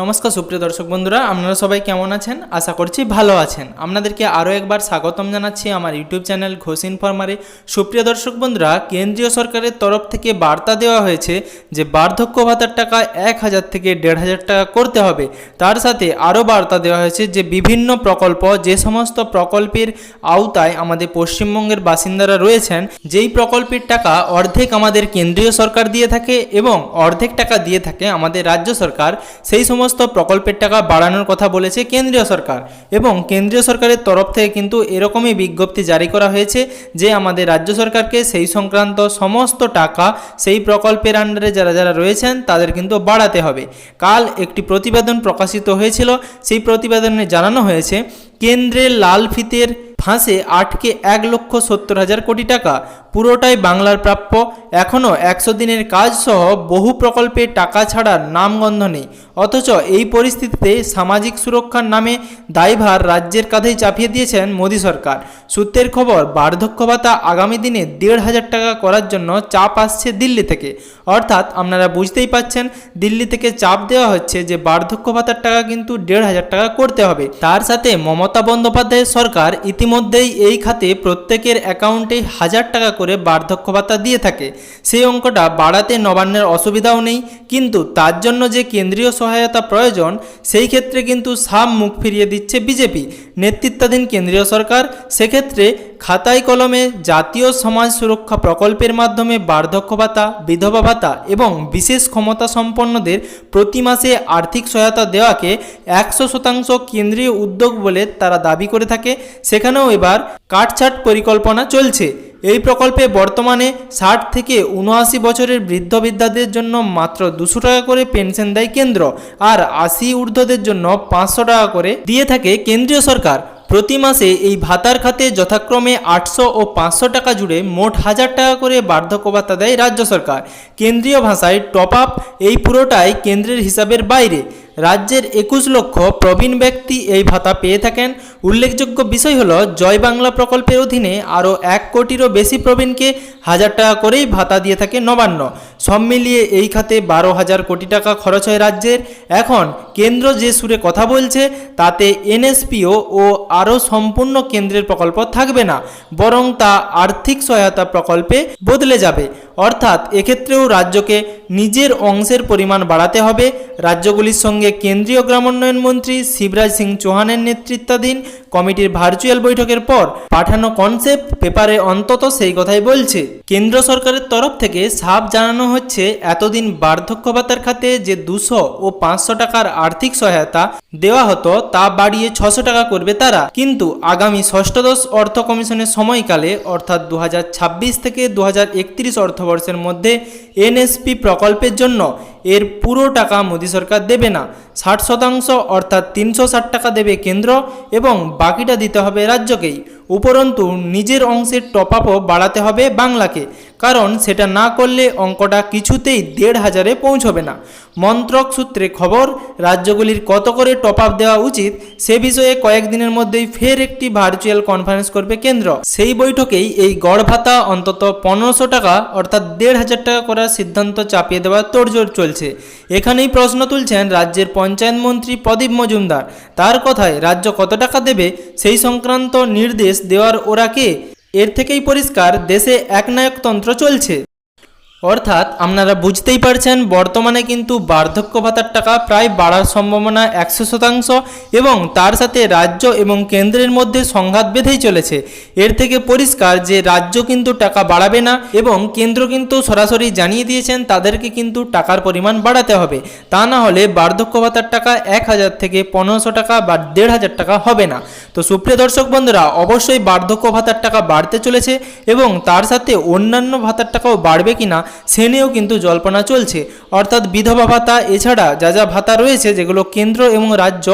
নমস্কার, সুপ্রিয় দর্শক বন্ধুরা, আপনারা সবাই কেমন আছেন? আশা করছি ভালো আছেন। আপনাদেরকে আরও একবার স্বাগতম জানাচ্ছি আমার ইউটিউব চ্যানেল ঘোষ ইনফরমারে। সুপ্রিয় দর্শক বন্ধুরা, কেন্দ্রীয় সরকারের তরফ থেকে বার্তা দেওয়া হয়েছে যে, বার্ধক্য ভাতার টাকা এক হাজার থেকে দেড় হাজার টাকা করতে হবে। তার সাথে আরও বার্তা দেওয়া হয়েছে যে, বিভিন্ন প্রকল্প, যে সমস্ত প্রকল্পের আওতায় আমাদের পশ্চিমবঙ্গের বাসিন্দারা রয়েছেন, যেই প্রকল্পের টাকা অর্ধেক আমাদের কেন্দ্রীয় সরকার দিয়ে থাকে এবং অর্ধেক টাকা দিয়ে থাকে আমাদের রাজ্য সরকার, সেই সমস্ত প্রকল্পের টাকা বাড়ানোর কথা বলেছে কেন্দ্রীয় সরকার এবং কেন্দ্রীয় সরকারের তরফ থেকে কিন্তু এরকমই বিজ্ঞপ্তি জারি করা হয়েছে যে আমাদের রাজ্য সরকারকে সেই সংক্রান্ত সমস্ত টাকা সেই প্রকল্পের আন্ডারে যারা যারা রয়েছেন তাদের কিন্তু বাড়াতে হবে। কাল একটি প্রতিবেদন প্রকাশিত হয়েছিল। সেই প্রতিবেদনে জানানো হয়েছে, কেন্দ্রের লাল ফিতের ফাঁসে আটকে এক লক্ষ সত্তর হাজার কোটি টাকা, পুরোটাই বাংলার প্রাপ্য। এখনও একশো দিনের কাজ সহ বহু প্রকল্পে টাকা ছাড়ার নামগন্ধ নেই। অথচ এই পরিস্থিতিতে সামাজিক সুরক্ষার নামে দায়ভার রাজ্যের কাঁধেই চাপিয়ে দিয়েছেন মোদী সরকার। সূত্রের খবর বার্ধক্য ভাতা আগামী দিনে দেড় হাজার টাকা করার জন্য চাপ আসছে দিল্লি থেকে। অর্থাৎ আপনারা বুঝতেই পাচ্ছেন, দিল্লি থেকে চাপ দেওয়া হচ্ছে যে বার্ধক্য ভাতার টাকা কিন্তু দেড় হাজার টাকা করতে হবে। তার সাথে মমতা বন্দ্যোপাধ্যায়ের সরকার ইতিমধ্যেই এই খাতে প্রত্যেকের অ্যাকাউন্টে হাজার টাকা করে বার্ধক্য ভাতা দিয়ে থাকে। সেই অঙ্কটা বাড়াতে নবান্নের অসুবিধাও নেই, কিন্তু তার জন্য যে কেন্দ্রীয় সহায়তা প্রয়োজন, সেই ক্ষেত্রে কিন্তু সাম মুখ ফিরিয়ে দিচ্ছে বিজেপি। নেতৃত্বাধীন কেন্দ্রীয় সরকার, সেক্ষেত্রে খাতায় কলমে জাতীয় সমাজ সুরক্ষা প্রকল্পের মাধ্যমে বার্ধক্য ভাতা, বিধবা ভাতা এবং বিশেষ ক্ষমতা সম্পন্নদের প্রতি মাসে আর্থিক সহায়তা দেওয়াকে একশো শতাংশ কেন্দ্রীয় উদ্যোগ বলে তারা দাবি করে থাকে। সেখানেও এবার কাটছাট পরিকল্পনা চলছে। এই প্রকল্পে বর্তমানে ষাট থেকে উনআশি বছরের বৃদ্ধ বৃদ্ধাদের জন্য মাত্র দুশো টাকা করে পেনশন দেয় কেন্দ্র, আর আশি ঊর্ধ্বদের জন্য পাঁচশো টাকা করে দিয়ে থাকে কেন্দ্রীয় সরকার। প্রতি মাসে এই ভাতার খাতে যথাক্রমে আটশো ও পাঁচশো টাকা জুড়ে মোট হাজার টাকা করে বার্ধক্য ভাতা দেয় রাজ্য সরকার। কেন্দ্রীয় ভাষায় টপ আপ এই পুরোটাই কেন্দ্রের হিসাবের বাইরে। রাজ্যের একুশ লক্ষ প্রবীণ ব্যক্তি এই ভাতা পেয়ে থাকেন। উল্লেখযোগ্য বিষয় হলো, জয় বাংলা প্রকল্পের অধীনে আরও এক কোটিরও বেশি প্রবীণকে হাজার টাকা করেই ভাতা দিয়ে থাকে নবান্ন। সব মিলিয়ে এই খাতে বারো হাজার কোটি টাকা খরচ হয় রাজ্যের। এখন কেন্দ্র যে সুরে কথা বলছে, তাতে এনএসপিও ও আরও সম্পূর্ণ কেন্দ্রের প্রকল্প থাকবে না, বরং তা আর্থিক সহায়তা প্রকল্পে বদলে যাবে। অর্থাৎ এক্ষেত্রেও রাজ্যকে নিজের অংশের পরিমাণ বাড়াতে হবে। রাজ্যগুলির সঙ্গে কেন্দ্রীয় গ্রামোন্নয়ন মন্ত্রী শিবরাজ সিং চৌহানের নেতৃত্বাধীন কমিটির ভার্চুয়াল বৈঠকের পর পাঠানো কনসেপ্ট পেপারে অন্তত সেই কথাই বলছে। কেন্দ্র সরকারের তরফ থেকে সাফ জানানো হচ্ছে, এতদিন বার্ধক্য ভাতার খাতে যে দুশো ও পাঁচশো টাকার আর্থিক সহায়তা দেওয়া হতো, তা বাড়িয়ে ছশো টাকা করবে তারা। কিন্তু আগামী ষষ্ঠদশ অর্থ কমিশনের সময়কালে, অর্থাৎ দু হাজার ছাব্বিশ থেকে দু হাজার একত্রিশ অর্থবর্ষের মধ্যে, এনএসপি প্রকল্পের জন্য এর পুরো টাকা মোদী সরকার দেবে না। ষাট শতাংশ অর্থাৎ তিনশো ষাট টাকা দেবে কেন্দ্র এবং বাকিটা দিতে হবে রাজ্যকেই। উপরন্তু নিজের অংশের টপ আপও বাড়াতে হবে বাংলাকে, কারণ সেটা না করলে অঙ্কটা কিছুতেই দেড় হাজারে পৌঁছবে না। মন্ত্রক সূত্রে খবর, রাজ্যগুলির কত করে টপ আপ দেওয়া উচিত সে বিষয়ে কয়েকদিনের মধ্যেই ফের একটি ভার্চুয়াল কনফারেন্স করবে কেন্দ্র। সেই বৈঠকেই এই গড় ভাতা অন্তত পনেরোশো টাকা, অর্থাৎ দেড় হাজার টাকা করার সিদ্ধান্ত চাপিয়ে দেওয়ার তোড়জোড় চলছে। এখানেই প্রশ্ন তুলছেন রাজ্যের পঞ্চায়েত মন্ত্রী প্রদীপ মজুমদার। তার কথায় রাজ্য কত টাকা দেবে সেই সংক্রান্ত নির্দেশ দেওয়ার ওরাকে এর থেকেই পরিষ্কার দেশে একনায়কতন্ত্র চলছে। অর্থাৎ আপনারা বুঝতেই পারছেন, বর্তমানে কিন্তু বার্ধক্য ভাতার টাকা প্রায় বাড়ার সম্ভাবনা একশো শতাংশ এবং তার সাথে রাজ্য এবং কেন্দ্রের মধ্যে সংঘাত বেঁধেই চলেছে। এর থেকে পরিষ্কার যে রাজ্য কিন্তু টাকা বাড়াবে না এবং কেন্দ্র কিন্তু সরাসরি জানিয়ে দিয়েছেন তাদেরকে কিন্তু টাকার পরিমাণ বাড়াতে হবে। তা না হলে বার্ধক্য ভাতার টাকা এক হাজার থেকে পনেরোশো টাকা বা দেড় হাজার টাকা হবে না। তো সুপ্রিয় দর্শক বন্ধুরা, অবশ্যই বার্ধক্য ভাতার টাকা বাড়তে চলেছে এবং তার সাথে অন্যান্য ভাতার টাকাও বাড়বে কিনা সে নিয়েও কিন্তু জল্পনা চলছে। অর্থাৎ বিধবা ভাতা এছাড়া যা যা ভাতা রয়েছে, যেগুলো কেন্দ্র এবং রাজ্য,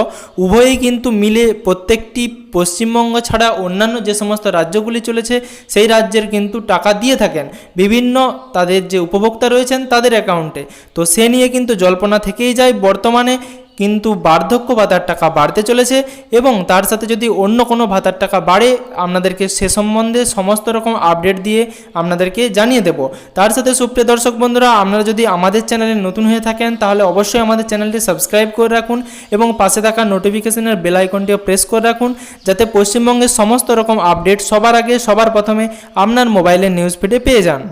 উভয়েই কিন্তু মিলে প্রত্যেকটি পশ্চিমবঙ্গ ছাড়া অন্যান্য যে সমস্ত রাজ্যগুলি চলেছে, সেই রাজ্যের কিন্তু টাকা দিয়ে থাকেন। বিভিন্ন তাদের যে উপভোক্তা রয়েছেন তাদের অ্যাকাউন্টে তো সে নিয়ে কিন্তু জল্পনা থেকেই যায়। বর্তমানে কিন্তু বার্ধক্য ভাতার টাকা বাড়তে চলেছে এবং তার সাথে যদি অন্য কোনো ভাতার টাকা বাড়ে, আপনাদেরকে সে সম্বন্ধে সমস্ত রকম আপডেট দিয়ে আপনাদেরকে জানিয়ে দেব। তার সাথে সুপ্রিয় দর্শক বন্ধুরা, আপনারা যদি আমাদের চ্যানেলে নতুন হয়ে থাকেন, তাহলে অবশ্যই আমাদের চ্যানেলটি সাবস্ক্রাইব করে রাখুন এবং পাশে থাকা নোটিফিকেশনের বেল আইকনটিও প্রেস করে রাখুন, যাতে পশ্চিমবঙ্গের সমস্ত রকম আপডেট সবার আগে, সবার প্রথমে আপনার মোবাইলের নিউজ ফিডে পেয়ে যান।